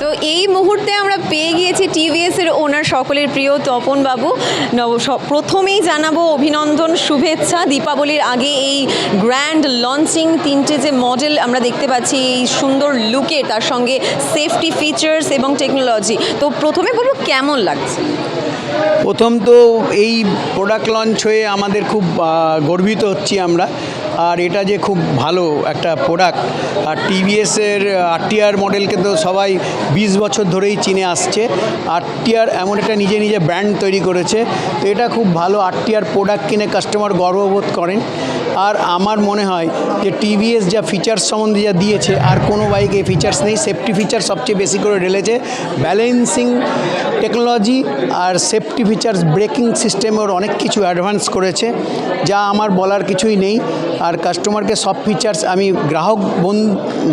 তো এই মুহূর্তে আমরা পেয়ে গিয়েছি টিভিএস এর ওনার সকলের প্রিয় তপন বাবু প্রথমেই জানাব অভিনন্দন, শুভেচ্ছা। দীপাবলির আগে এই গ্র্যান্ড লঞ্চিং তিনটে যে মডেল আমরা দেখতে পাচ্ছি, এই সুন্দর লুকে তার সঙ্গে সেফটি ফিচার্স এবং টেকনোলজি তো প্রথমে বলব কেমন লাগছে? প্রথম তো এই প্রোডাক্ট লঞ্চ হয়ে আমাদের খুব গর্বিত হচ্ছি আমরা। আর এটা যে খুব ভালো একটা প্রোডাক্ট আর টিভিএসের আরটিআর মডেলকে তো সবাই বিশ বছর ধরেই চিনে আসছে। আরটিআর এমন একটা নিজে নিজে ব্র্যান্ড তৈরি করেছে। তো এটা খুব ভালো আরটিআর প্রোডাক্ট কিনে কাস্টমার গর্ববোধ করেন। আর আমার মনে হয় যে টিভিএস যা ফিচার্স সম্বন্ধে যা দিয়েছে, আর কোনো বাইকে ফিচার্স নেই। সেফটি ফিচার সবচেয়ে বেশি করে ঢেলেছে। ব্যালেন্সিং টেকনোলজি আর সেফটি ফিচার্স ব্রেকিং সিস্টেম ওর অনেক কিছু অ্যাডভান্স করেছে, যা আমার বলার কিছুই নেই। আর কাস্টমারকে সব ফিচার্স আমি গ্রাহক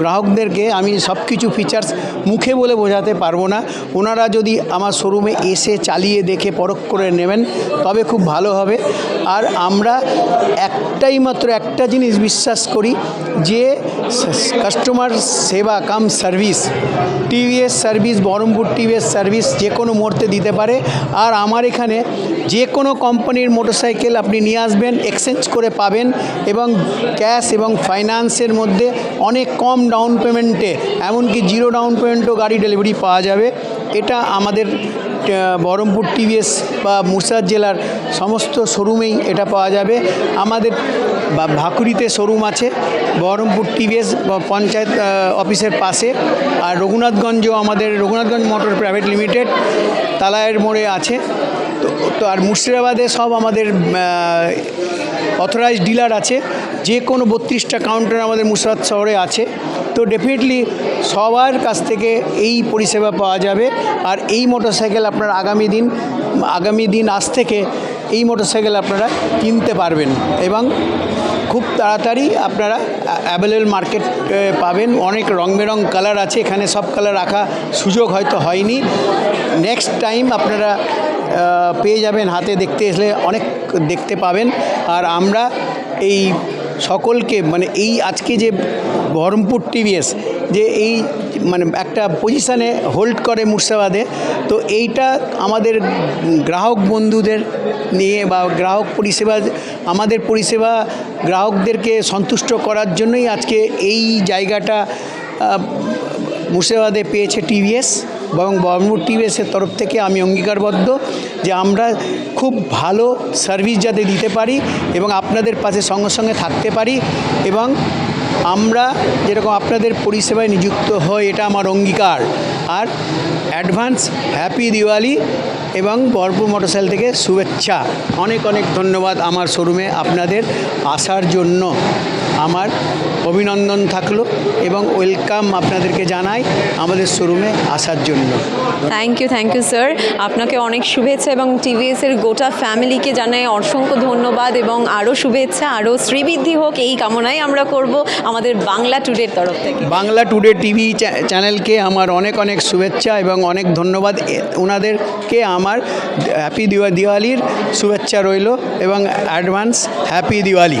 গ্রাহকদেরকে আমি সব কিছু ফিচার্স মুখে বলে বোঝাতে পারব না। ওনারা যদি আমার শোরুমে এসে চালিয়ে দেখে পরখ করে নেবেন, তবে খুব ভালো হবে। আর আমরা একটাই মাত্র একটা জিনিস বিশ্বাস করি, যে কাস্টমার সেবা come service TVS service Baharampur TVS service যে কোনো মুহূর্তে দিতে পারে। আর আমার এখানে যে কোনো কোম্পানির মোটরসাইকেল আপনি নিয়ে আসবেন এক্সচেঞ্জ করে পাবেন এবং ক্যাশ এবং ফাইন্যান্সের মধ্যে অনেক কম ডাউন পেমেন্টে এমনকি জিরো ডাউন পেমেন্টও গাড়ি ডেলিভারি পাওয়া যাবে। এটা আমাদের বহরমপুর টিভিএস বা মুর্শিদাবাদ জেলার সমস্ত শোরুমেই এটা পাওয়া যাবে। আমাদের বা ভাকুরিতে শোরুম আছে, বহরমপুর টিভিএস পঞ্চায়েত অফিসের পাশে। আর রঘুনাথগঞ্জও আমাদের, রঘুনাথগঞ্জ মোটর প্রাইভেট লিমিটেড, তালায়ের মোড়ে আছে। তো তো আর মুর্শিদাবাদে সব আমাদের অথরাইজ ডিলার আছে। যে কোনো বত্রিশটা কাউন্টার আমাদের মুর্শিদাবাদ শহরে আছে। তো ডেফিনেটলি সবার কাছ থেকে এই পরিষেবা পাওয়া যাবে। আর এই মোটরসাইকেল আপনার আগামী দিন আগামী দিন আজ থেকে এই মোটরসাইকেল আপনারা কিনতে পারবেন। এবং খুব তাড়াতাড়ি আপনারা অ্যাভেলেবল মার্কেট পাবেন। অনেক রং বেরং কালার আছে। এখানে সব কালার রাখা সুযোগ হয়তো হয়নি। নেক্সট টাইম আপনারা পেয়ে যাবেন হাতে দেখতে এসলে অনেক দেখতে পাবেন। আর আমরা এই সকলকে মানে এই আজকে যে বহরমপুর টিভিএস, যে এই মানে একটা পজিশানে হোল্ড করে মুর্শিদাবাদে, তো এইটা আমাদের গ্রাহক বন্ধুদের নিয়ে বা গ্রাহক পরিষেবা, আমাদের পরিষেবা গ্রাহকদেরকে সন্তুষ্ট করার জন্যই আজকে এই জায়গাটা মুর্শিদাবাদে পেয়েছে টিভিএস এবং বহরমপুর টিভিএসের তরফ থেকে আমি অঙ্গীকারবদ্ধ। যে আমরা খুব ভালো সার্ভিস যাতে দিতে পারি এবং আপনাদের পাশে সঙ্গে সঙ্গে থাকতে পারি এবং আমরা যেরকম আপনাদের পরিষেবায় নিযুক্ত হই, এটা আমার অঙ্গীকার। আর অ্যাডভান্স হ্যাপি দিওয়ালি এবং বহরমপুর মোটরসাইকেল থেকে শুভেচ্ছা। অনেক অনেক ধন্যবাদ আমার শোরুমে আপনাদের আসার জন্য। আমার অভিনন্দন থাকল এবং ওয়েলকাম আপনাদেরকে জানাই আমাদের শোরুমে আসার জন্য। Thank you thank you sir আপনাকে অনেক শুভেচ্ছা এবং টিভিএস এর গোটা ফ্যামিলিকে জানাই অসংখ্য ধন্যবাদ এবং আরও শুভেচ্ছা আরও শ্রীবৃদ্ধি হোক। এই কামনাই আমরা করব আমাদের বাংলা টুডের তরফ থেকে। বাংলা টুডে টিভি চ্যানেলকে আমার অনেক অনেক শুভেচ্ছা এবং অনেক ধন্যবাদ। ওনাদেরকে আমার হ্যাপি দিওয়ালির শুভেচ্ছা রইল এবং advance happy Diwali